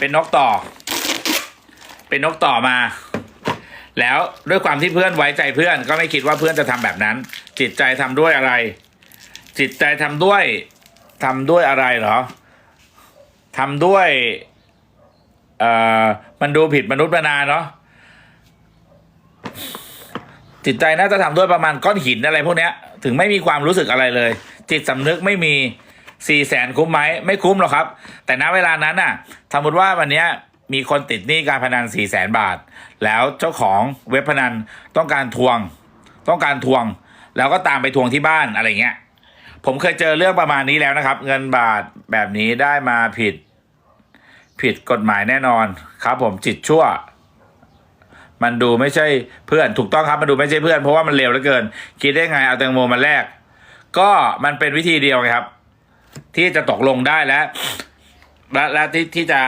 เป็นนกต่อ เป็นนกต่อมา แล้วด้วยความที่เพื่อนไว้ใจเพื่อน ก็ไม่คิดว่าเพื่อนจะทำแบบนั้น จิตใจทำด้วยอะไร จิตใจทำด้วยทำด้วยอะไรเหรอทำด้วยเอ่อมันดูผิดมนุษย์มนาเนาะจิตใจน่าจะทำด้วยประมาณก้อนหินอะไรพวกเนี้ย ถึงไม่มีความรู้สึกอะไรเลย จิตสำนึกไม่มี สี่แสนคุ้มไหมไม่คุ้มหรอกครับ แต่ณเวลานั้นน่ะสมมติว่าวันนี้มีคนติดหนี้การพนันสี่แสนบาท แล้วเจ้าของเว็บพนันต้องการทวง ต้องการทวง แล้วก็ตามไปทวงที่บ้านอะไรเงี้ยผมเคยเจอเรื่องประมาณนี้แล้วนะครับ เงินบาทแบบนี้ได้มาผิด ผิดกฎหมายแน่นอนครับ ผมจิตชั่ว มันดูไม่ใช่เพื่อนถูกต้องครับมันดูไม่ใช่เพื่อนเพราะว่ามันเร็วเหลือเกิน คิดได้ไงเอาแตงโมมาแลกก็มันเป็นวิธีเดียวไงครับ ที่จะตกลงได้และและและที่ที่จะ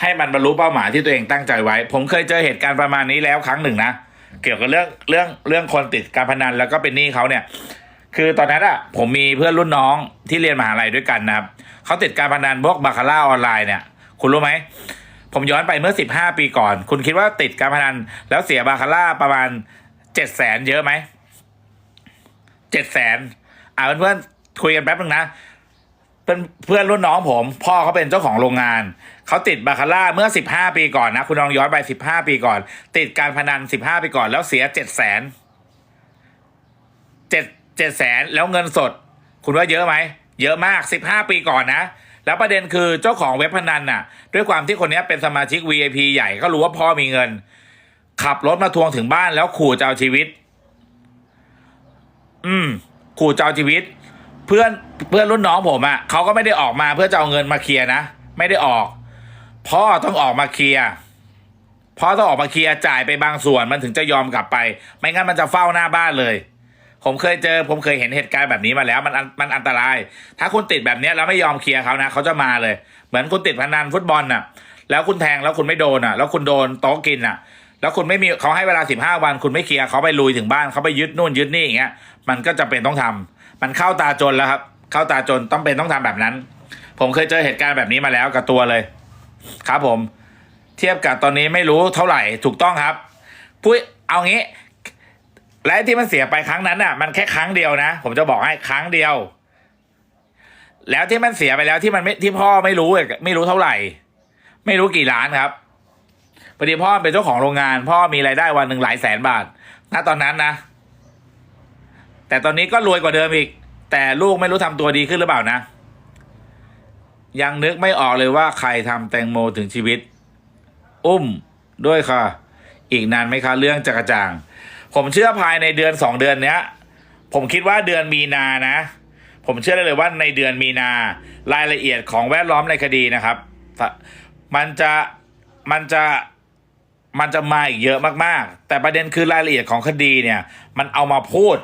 ให้มันบรรลุเป้าหมายที่ตัวเองตั้งใจไว้ ผมเคยเจอเหตุการณ์ประมาณนี้แล้วครั้งหนึ่งนะเกี่ยวกับเรื่องเรื่องเรื่องคนติดการพนันแล้วก็เป็นหนี้เขาเนี่ย คือตอนนั้นอะผมมีเพื่อนรุ่นน้องที่เรียนมหาลัยด้วยกันนะครับเขาติดการพนันพวกบาคาร่าออนไลน์เนี่ยคุณรู้ไหมผมย้อนไปเมื่อสิบห้าปีก่อน คุณคิดว่าติดการพนันแล้วเสียบาคาร่าประมาณเจ็ดแสนเยอะไหมเจ็ดแสนอ่าเพื่อนๆคุยกันแป๊บนึงนะ เป็นเพื่อนรุ่นน้องผม พ่อเขาเป็นเจ้าของโรงงาน เขาติดบาคาร่าเมื่อสิบห้าปีก่อนนะ คุณลองย้อนไปสิบห้าปีก่อน ติดการพนันสิบห้าปีก่อน แล้วเสียเจ็ดแสนเจ็ดเจ็ดแสนแล้วเงินสด คุณว่าเยอะไหม เยอะมากสิบห้าปีก่อนนะ แล้วประเด็นคือเจ้าของเว็บพนันน่ะ ด้วยความที่คนนี้เป็นสมาชิก VIP ใหญ่ก็รู้ว่าพ่อมีเงิน ขับรถมาทวงถึงบ้านแล้วขู่จะเอาชีวิต อืมขู่จะเอาชีวิต เพื่อนเพื่อนรุ่นน้องผมอะ่ะเขาก็ไม่ได้ออกมาเพื่อจะเอาเงินมาเคลียร์นะไม่ได้ออก พ่อต้องออกมาเคลียร์พ่อต้องออกมาเคลียร์จ่ายไปบางส่วนมันถึงจะยอมกลับไป ไม่งั้นมันจะเฝ้าหน้าบ้านเลย ผมเคยเจอ ผมเคยเห็นเหตุการณ์แบบนี้มาแล้วมันมันอันตราย ถ้าคุณติดแบบเนี้ยแล้วไม่ยอมเคลียร์เขานะเขาจะมาเลย เหมือนคุณติดพนันฟุตบอลน่ะ แล้วคุณแทงแล้วคุณไม่โดนอะ แล้วคุณโดนโต๊ะกินอะแล้วคุณไม่มีเขาให้เวลาสิบห้าวัน คุณไม่เคลียร์เขาไปลุยถึงบ้านเขาไปยึดนู่นยึดนี่อย่างเงี้ยมันก็จะเป็นต้องทำ มันเข้าตาจนแล้วครับ เข้าตาจนต้องเป็นต้องทำแบบนั้น ผมเคยเจอเหตุการณ์แบบนี้มาแล้วกับตัวเลย ครับผม เทียบกับตอนนี้ไม่รู้เท่าไหร่ถูกต้องครับพูดเอางี้และที่มันเสียไปครั้งนั้นน่ะ มันแค่ครั้งเดียวนะ ผมจะบอกให้ครั้งเดียว แล้วที่มันเสียไปแล้วที่มันไม่ที่พ่อไม่รู้อะไม่รู้เท่าไหร่ ไม่รู้กี่ล้านครับพอดีพ่อเป็นเจ้าของโรงงาน พ่อมีรายได้วันหนึ่งหลายแสนบาทณตอนนั้นนะ แต่ตอนนี้ก็รวยกว่าเดิมอีก แต่ลูกไม่รู้ทำตัวดีขึ้นหรือเปล่านะ ยังนึกไม่ออกเลยว่าใครทำแตงโมถึงชีวิต อุ้มด้วยค่ะ อีกนานไหมคะเรื่องจักรจ่าง ผมเชื่อภายในเดือนสองเดือนเนี้ย ผมคิดว่าเดือนมีนานะ ผมเชื่อได้เลยว่าในเดือนมีนารายละเอียดของแวดล้อมในคดีนะครับ มันจะมันจะมันจะมาอีกเยอะมากๆ แต่ประเด็นคือรายละเอียดของคดีเนี่ย มันเอามาพูด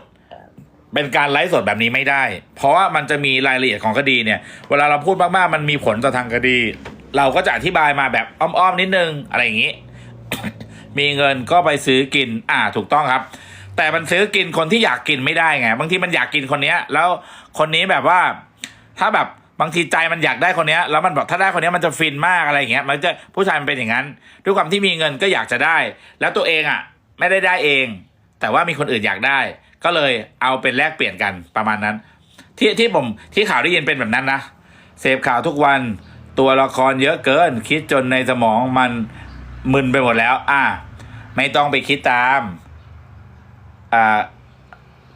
เป็นการไลฟ์สดแบบนี้ไม่ได้ เพราะว่ามันจะมีรายละเอียดของคดีเนี่ย เวลาเราพูดมากๆ มันมีผลต่อทางคดี เราก็จะอธิบายมาแบบอ้อมๆ นิดนึง อะไรอย่างนี้ มีเงินก็ไปซื้อกิน อ่า ถูกต้องครับ แต่มันซื้อกินคนที่อยากกินไม่ได้ไง บางทีมันอยากกินคนเนี้ย แล้วคนนี้แบบว่า ถ้าแบบบางทีใจมันอยากได้คนเนี้ยแล้วมันบอกถ้าได้คนเนี้ยมันจะฟินมากอะไรอย่างเงี้ย มันจะผู้ชายมันเป็นอย่างนั้น ด้วยความที่มีเงินก็อยากจะได้ แล้วตัวเองอะ ไม่ได้ได้เอง แต่ว่ามีคนอื่นอยากได้ ก็เลยเอาเป็นแลกเปลี่ยนกันประมาณนั้น ที่ที่ผมที่ข่าวได้ยินเป็นแบบนั้นนะเสพข่าวทุกวันตัวละครเยอะเกิน คิดจนในสมองมันมึนไปหมดแล้ว อะไม่ต้องไปคิดตามอ่า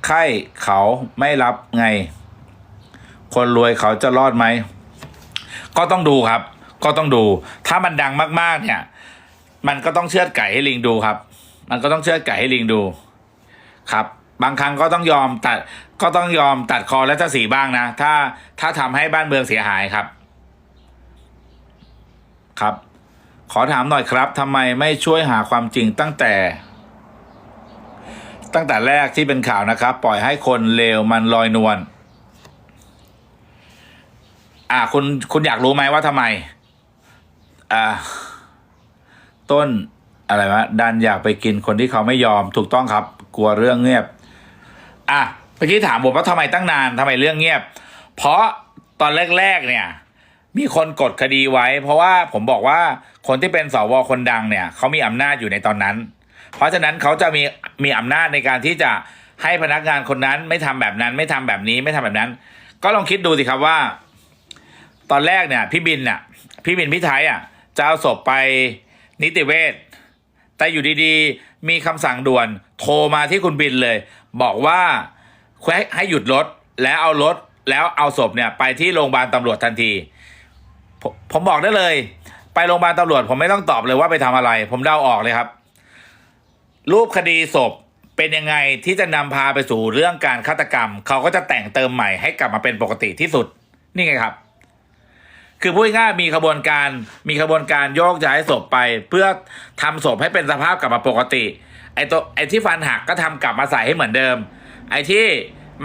ไข้เขาไม่รับไง คนรวยเขาจะรอดไหม ก็ต้องดูครับ ก็ต้องดู ถ้ามันดังมากๆ เนี่ย มันก็ต้องเชือดไก่ให้ลิงดูครับ มันก็ต้องเชือดไก่ให้ลิงดูครับ บางครั้งก็ต้องยอมตัดก็ต้องยอมตัดคอและจะสีบ้างนะ ถ้าถ้าทำให้บ้านเมืองเสียหายครับ ครับ ขอถามหน่อยครับทำไมไม่ช่วยหาความจริงตั้งแต่ ตั้งแต่แรกที่เป็นข่าวนะครับ ปล่อยให้คนเลวมันลอยนวลอ่าคุณคุณอยากรู้ไหมว่าทำไม อ่า ต้นอะไรวะดันอยากไปกินคนที่เขาไม่ยอมถูกต้องครับ กลัวเรื่องเงียบ อะเมื่อกี้ถามผมว่าทำไมตั้งนานทำไมเรื่องเงียบ เพราะตอนแรกๆเนี่ย มีคนกดคดีไว้ เพราะว่าผมบอกว่าคนที่เป็นสวคนดังเนี่ยเขามีอำนาจอยู่ในตอนนั้น เพราะฉะนั้นเขาจะมีมีอำนาจในการที่จะให้พนักงานคนนั้นไม่ทำแบบนั้น ไม่ทำแบบนี้ไม่ทำแบบนั้น ก็ลองคิดดูสิครับว่า ตอนแรกเนี่ยพี่บินน่ะพี่บินพี่ไทยอะจะเอาศพไปนิติเวชแต่อยู่ดีๆ มีคำสั่งด่วนโทรมาที่คุณบินเลย บอกว่าให้ให้หยุดรถแล้วเอารถแล้วเอาศพเนี่ยไปที่โรงพยาบาลตำรวจทันทีผมผมบอกได้เลย ไปโรงพยาบาลตำรวจผมไม่ต้องตอบเลยว่าไปทำอะไร ผมเดาออกเลยครับ รูปคดีศพเป็นยังไงที่จะนำพาไปสู่เรื่องการฆาตกรรม เขาก็จะแต่งเติมใหม่ให้กลับมาเป็นปกติที่สุด นี่ไงครับ คือพูดง่ายมีขบวนการมีขบวนการโยกย้ายศพไป เพื่อทำศพให้เป็นสภาพกลับมาปกติ อ้ตัวไอ้ที่ฟันหักก็ทำกลับมาใส่ให้เหมือนเดิม ไอ้ที่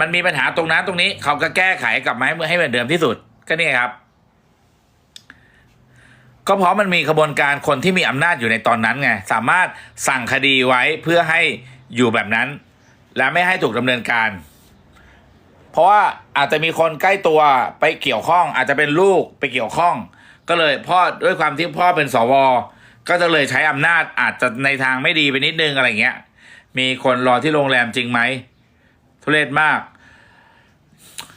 มันมีปัญหาตรงนั้นตรงนี้เขาก็แก้ไขกลับมาให้ให้เหมือนเดิมที่สุดก็นี่ครับ ก็เพราะมันมีขบวนการคนที่มีอำนาจอยู่ในตอนนั้นไงสามารถสั่งคดีไว้เพื่อให้อยู่แบบนั้น และไม่ให้ถูกดำเนินการ เพราะว่าอาจจะมีคนใกล้ตัวไปเกี่ยวข้อง อาจจะเป็นลูกไปเกี่ยวข้อง ก็เลยพ่อด้วยความที่พ่อเป็นสว ก็จะเลยใช้อำนาจอาจจะในทางไม่ดีไปนิดนึงอะไรเงี้ย มีคนรอที่โรงแรมจริงไหมทุเรศมาก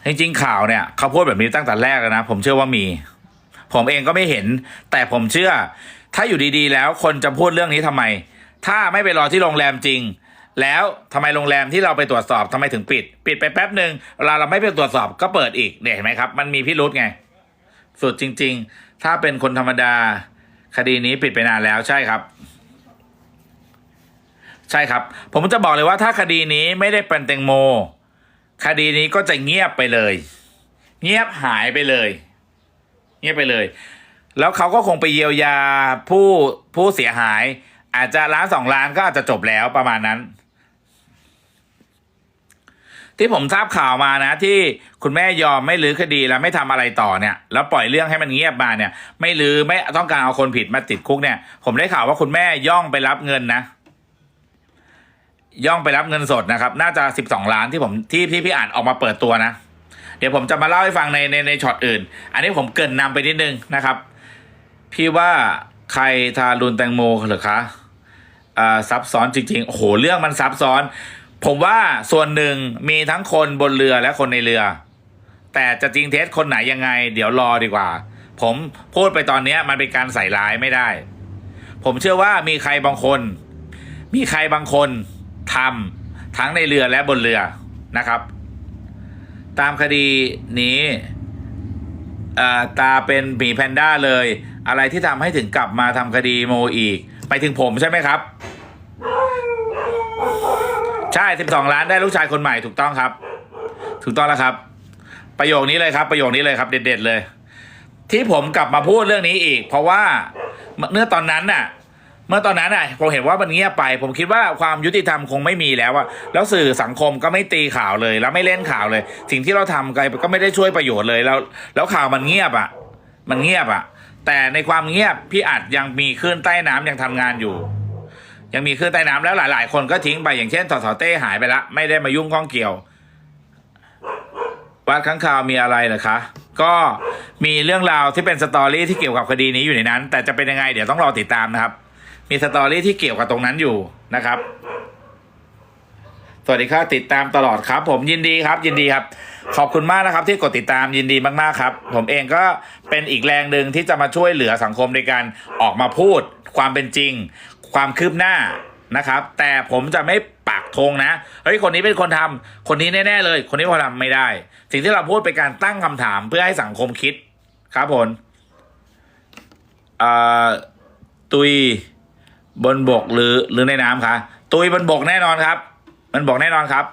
จริงๆข่าวเนี่ยเขาพูดแบบนี้ตั้งแต่แรกแล้วนะ ผมเชื่อว่ามี ผมเองก็ไม่เห็น แต่ผมเชื่อ ถ้าอยู่ดีๆ แล้วคนจะพูดเรื่องนี้ทำไม ถ้าไม่ไปรอที่โรงแรมจริง แล้วทำไมโรงแรมที่เราไปตรวจสอบทำไมถึงปิด ปิดไปแป๊บหนึ่งเวลาเราไม่ไปตรวจสอบก็เปิดอีกเนี่ยเห็นไหมครับ มันมีพิรุษไง สุดจริง ๆ ถ้าเป็นคนธรรมดา คดีนี้ปิดไปนานแล้วใช่ครับ ใช่ครับ ผมจะบอกเลยว่าถ้าคดีนี้ไม่ได้เป็นแตงโม คดีนี้ก็จะเงียบไปเลย เงียบหายไปเลย เงียบไปเลย แล้วเขาก็คงไปเยียวยาผู้ผู้เสียหาย อาจจะล้านสองล้านก็อาจจะจบแล้วประมาณนั้น ที่ผมทราบข่าวมานะ ที่คุณแม่ยอมไม่ลื้อคดีแล้วไม่ทำอะไรต่อเนี่ย แล้วปล่อยเรื่องให้มันเงียบมาเนี่ย ไม่ลื้อไม่ต้องการเอาคนผิดมาติดคุกเนี่ย ผมได้ข่าวว่าคุณแม่ย่องไปรับเงินนะย่องไปรับเงินสดนะครับ น่าจะสิบสองล้านที่ผมที่ที่พี่อ่านออกมาเปิดตัวนะ เดี๋ยวผมจะมาเล่าให้ฟังในในในช็อตอื่น อันนี้ผมเกินนำไปนิดนึงนะครับ พี่ว่าใครทารุณแตงโมเหรือคะอ่าซับซ้อนจริงๆโอ้โหเรื่องมันซับซ้อน ผมว่าส่วนหนึ่งมีทั้งคนบนเรือและคนในเรือ แต่จะจริงเท็จคนไหนยังไง เดี๋ยวรอดีกว่า ผมพูดไปตอนนี้มันเป็นการใส่ร้ายไม่ได้ ผมเชื่อว่ามีใครบางคน มีใครบางคนทำทั้งในเรือและบนเรือนะครับ ตามคดีนี้ตาเป็นหมีแพนด้าเลย อะไรที่ทำให้ถึงกลับมาทำคดีโมอีก ไปถึงผมใช่ไหมครับ ใช่12ล้านได้ลูกชายคนใหม่ถูกต้องครับ ถูกต้องแล้วครับ ประโยคนี้เลยครับ ประโยคนี้เลยครับ เด็ด ๆ เลย ที่ผมกลับมาพูดเรื่องนี้อีก เพราะว่าเมื่อตอนนั้นน่ะ เมื่อตอนนั้นน่ะผมเห็นว่ามันเงียบไป ผมคิดว่าความยุติธรรมคงไม่มีแล้วอะแล้วสื่อสังคมก็ไม่ตีข่าวเลย แล้วไม่เล่นข่าวเลย สิ่งที่เราทำไปก็ไม่ได้ช่วยประโยชน์เลยแล้ว แล้วข่าวมันเงียบอะมันเงียบอะแต่ในความเงียบพี่อัดยังมีคลื่นใต้น้ำยังทำงานอยู่ ยังมีคลื่นใต้น้ำแล้วหลาย ๆ คนก็ทิ้งไปอย่างเช่นสสเต้หายไปละไม่ได้มายุ่งข้องเกี่ยว วัดข้างคาวมีอะไรเหรอคะ ก็มีเรื่องราวที่เป็นสตอรี่ที่เกี่ยวกับคดีนี้อยู่ในนั้น แต่จะเป็นยังไงเดี๋ยวต้องรอติดตามนะครับ มีสตอรี่ที่เกี่ยวกับตรงนั้นอยู่นะครับ สวัสดีครับติดตามตลอดครับ ผมยินดีครับ ยินดีครับ ขอบคุณมากนะครับ ที่กดติดตามยินดีมากๆครับ ผมเองก็เป็นอีกแรงหนึ่งที่จะมาช่วยเหลือสังคมในการออกมาพูดความเป็นจริง ความคืบหน้านะครับ แต่ผมจะไม่ปักธงนะเฮ้ยคนนี้เป็นคนทำคนนี้แน่ๆเลย คนนี้เป็นคนทำไม่ได้ สิ่งที่เราพูดเป็นการตั้งคำถามเพื่อให้สังคมคิดครับผมตุยบนบกหรือหรือในน้ำคะตุยบนบกแน่นอนครับ มันบอกแน่นอนครับ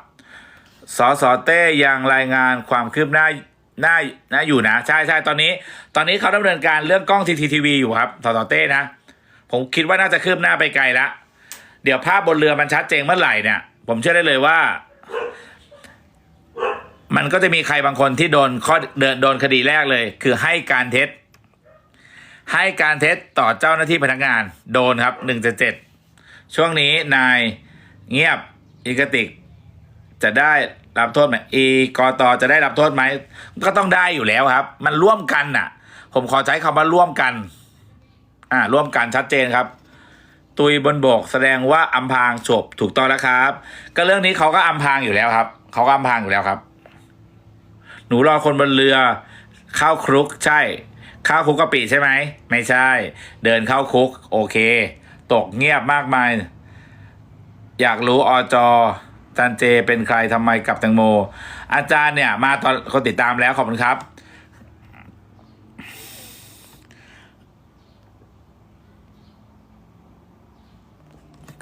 สสเต้ยังรายงานความคืบหน้าหน้าหน้าอยู่นะ ใช่ใช่ตอนนี้ ตอนนี้เขาดำเนินการเรื่องกล้องทีทีทีวีอยู่ครับสสเต้นะ ผมคิดว่าน่าจะคืบหน้าไปไกลละเดี๋ยวภาพบนเรือมันชัดเจนเมื่อไหร่เนี่ย ผมเชื่อได้เลยว่า มันก็จะมีใครบางคนที่โดนข้อเดินโดนคดีแรกเลย คือให้การเท็จ ให้การเท็จต่อเจ้าหน้าที่พนักงาน โดนครับหนึ่งเจ็ดช่วงนี้นายเงียบอีกติก จะได้รับโทษไหมอีกอตจะได้รับโทษไหมก็ต้องได้อยู่แล้วครับ มันร่วมกันน่ะ ผมขอใช้คำว่าร่วมกัน อ่าร่วมกันชัดเจนครับ ตุยบนบกแสดงว่าอำพางจบถูกต้องแล้วครับ ก็เรื่องนี้เขาก็อำพางอยู่แล้วครับเขาก็อำพางอยู่แล้วครับ หนูรอคนบนเรือเข้าครุกใช่ เข้าคุกกะปิใช่ไหมไม่ใช่ เดินเข้าคุก โอเค ตกเงียบมากมาย อยากรู้อจอจารย์เจเป็นใครทำไมกับแตงโม อาจารย์เนี่ย มาตอนคนติดตามแล้วขอบคุณครับ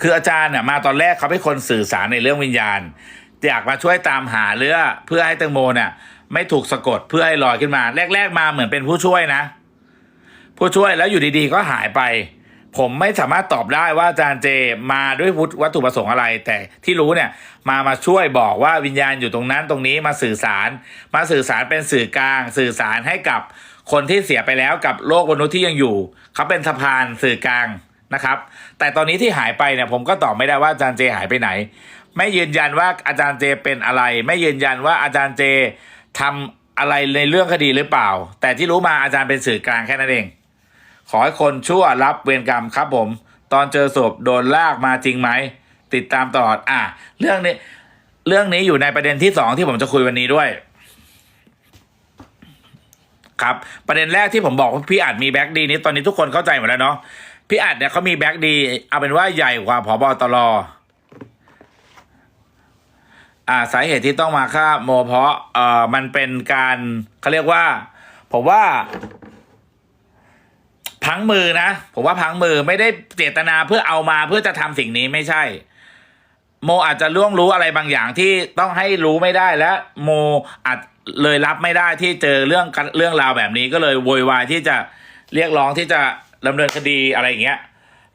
คืออาจารย์เนี่ยมาตอนแรกเขาเป็นคนสื่อสารในเรื่องวิญญาณอยากมาช่วยตามหาเรือเพื่อให้แตงโมเนี่ย ไม่ถูกสะกดเพื่อให้ลอยขึ้นมา แรก ๆ มาเหมือนเป็นผู้ช่วยนะ ผู้ช่วยแล้วอยู่ดีๆ ก็หายไป ผมไม่สามารถตอบได้ว่าอาจารย์เจมาด้วยวัตถุประสงค์อะไร แต่ที่รู้เนี่ยมามาช่วยบอกว่าวิญญาณอยู่ตรงนั้นตรงนี้มาสื่อสาร มาสื่อสารเป็นสื่อกลาง สื่อสารให้กับคนที่เสียไปแล้วกับโลกมนุษย์ที่ยังอยู่ เขาเป็นสะพานสื่อกลาง นะครับ แต่ตอนนี้ที่หายไปเนี่ยผมก็ตอบไม่ได้ว่าอาจารย์เจหายไปไหน ไม่ยืนยันว่าอาจารย์เจเป็นอะไร ไม่ยืนยันว่าอาจารย์เจทำอะไรในเรื่องคดีหรือเปล่า แต่ที่รู้มาอาจารย์เป็นสื่อกลางแค่นั้นเอง ขอให้คนชั่วรับเวรกรรมครับผม ตอนเจอศพโดนลากมาจริงไหมติดตามตลอดอะเรื่องนี้เรื่องนี้อยู่ในประเด็นที่สองที่ผมจะคุยวันนี้ด้วย ครับ ประเด็นแรกที่ผมบอกว่าพี่อาจมีแบ็กดีนี้ตอนนี้ทุกคนเข้าใจหมดแล้วเนาะ พี่อาจเนี่ยเขามีแบ็กดี เอาเป็นว่าใหญ่กว่าผบตรอ่าสาเหตุที่ต้องมาฆ่าโมเพราะเอ่อมันเป็นการเขาเรียกว่า ผมว่า พังมือนะ ผมว่าพังมือไม่ได้เจตนาเพื่อเอามาเพื่อจะทำสิ่งนี้ไม่ใช่ โมอาจจะล่วงรู้อะไรบางอย่างที่ต้องให้รู้ไม่ได้และโมอาจเลยรับไม่ได้ที่เจอเรื่องกันเรื่องราวแบบนี้ก็เลยโวยวายที่จะเรียกร้องที่จะ ดำเนินคดีอะไรอย่างเงี้ย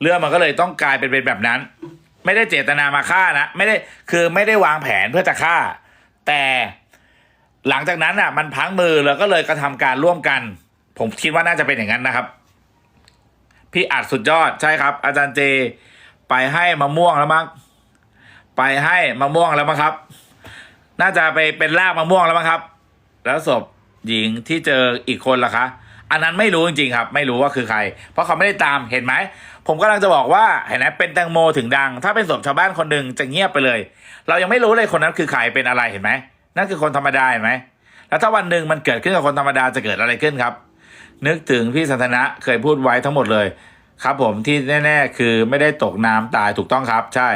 เรื่องมันก็เลยต้องกลายเป็นเป็นแบบนั้น ไม่ได้เจตนามาฆ่านะ ไม่ได้คือไม่ได้วางแผนเพื่อจะฆ่า แต่หลังจากนั้นอะ มันพังมือแล้วก็เลยกระทำการร่วมกัน ผมคิดว่าน่าจะเป็นอย่างนั้นนะครับ พี่อัดสุดยอดใช่ครับ อาจารย์เจ ไปให้มะม่วงแล้วมั้งไปให้มะม่วงแล้วมั้งครับ น่าจะไปเป็นรากมะม่วงแล้วมั้งครับ แล้วศพหญิงที่เจออีกคนล่ะคะ อันนั้นไม่รู้จริงๆครับ ไม่รู้ว่าคือใคร เพราะเขาไม่ได้ตามเห็นไหม ผมกำลังจะบอกว่าเห็นไหมเป็นแตงโมถึงดัง ถ้าเป็นศพชาวบ้านคนหนึ่งจะเงียบไปเลย เรายังไม่รู้เลยคนนั้นคือใครเป็นอะไรเห็นไหมนั่นคือคนธรรมดาเห็นไหมแล้วถ้าวันหนึ่งมันเกิดขึ้นกับคนธรรมดาจะเกิดอะไรขึ้นครับ นึกถึงพี่สันทนะเคยพูดไว้ทั้งหมดเลย ครับ ผมที่แน่ ๆ คือไม่ได้ตกน้ำตายถูกต้องครับ ใช่